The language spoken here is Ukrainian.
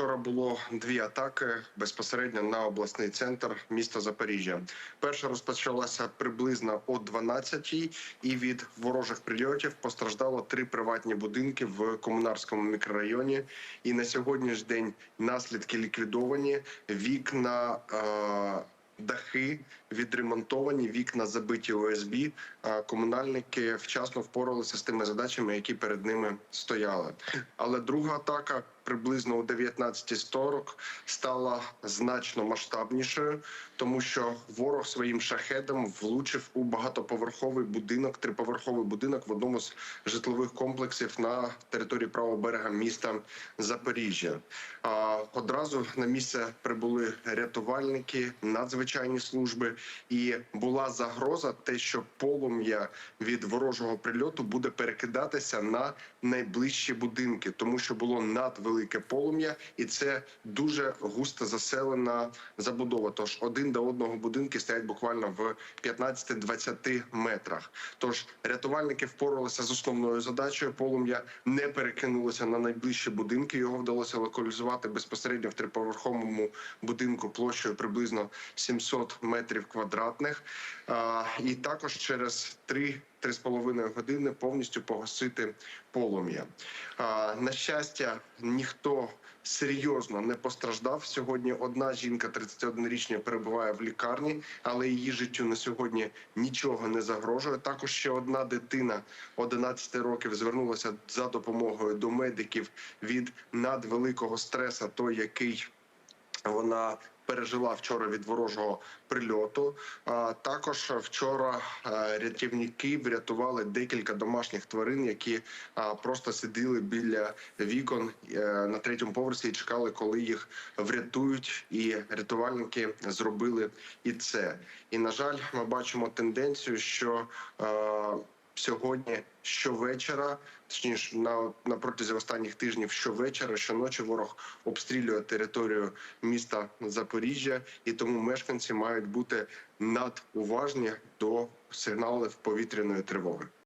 Вчора було дві атаки безпосередньо на обласний центр міста Запоріжжя. Перша розпочалася приблизно о 12-й, і від ворожих прильотів постраждало три приватні будинки в комунарському мікрорайоні. І на сьогоднішній день наслідки ліквідовані. Вікна. Е- Дахи відремонтовані, вікна забиті ОСБ. А комунальники вчасно впоралися з тими задачами, які перед ними стояли. Але друга атака приблизно о 19.40 стала значно масштабнішою, тому що ворог своїм шахедом влучив у багатоповерховий будинок, триповерховий будинок в одному з житлових комплексів на території правого берега міста Запоріжжя. А одразу на місце прибули рятувальники, надзвичайні служби, і була загроза, те, що полум'я від ворожого прильоту буде перекидатися на найближчі будинки, тому що було надвелике полум'я, і це дуже густо заселена забудова. Тож один до одного будинки стоять буквально в 15-20 метрах. Тож рятувальники впоралися з основною задачею. Полум'я не перекинулося на найближчі будинки. Його вдалося локалізувати безпосередньо в триповерховому будинку площею приблизно 700 метрів квадратних. І також через три. Три з половиною години повністю погасити полум'я. На щастя, ніхто серйозно не постраждав. Сьогодні одна жінка 31-річна перебуває в лікарні, але її життю на сьогодні нічого не загрожує. Також ще одна дитина 11 років звернулася за допомогою до медиків від надвеликого стреса, той який вона пережила вчора від ворожого прильоту. Також вчора рятівники врятували декілька домашніх тварин, які просто сиділи біля вікон е, на третьому поверсі і чекали, коли їх врятують. І рятувальники зробили і це. І на жаль, ми бачимо тенденцію, що Сьогодні щовечора, точніше на, на протязі останніх тижнів, щовечора, щоночі ворог обстрілює територію міста Запоріжжя, і тому мешканці мають бути надуважні до сигналів повітряної тривоги.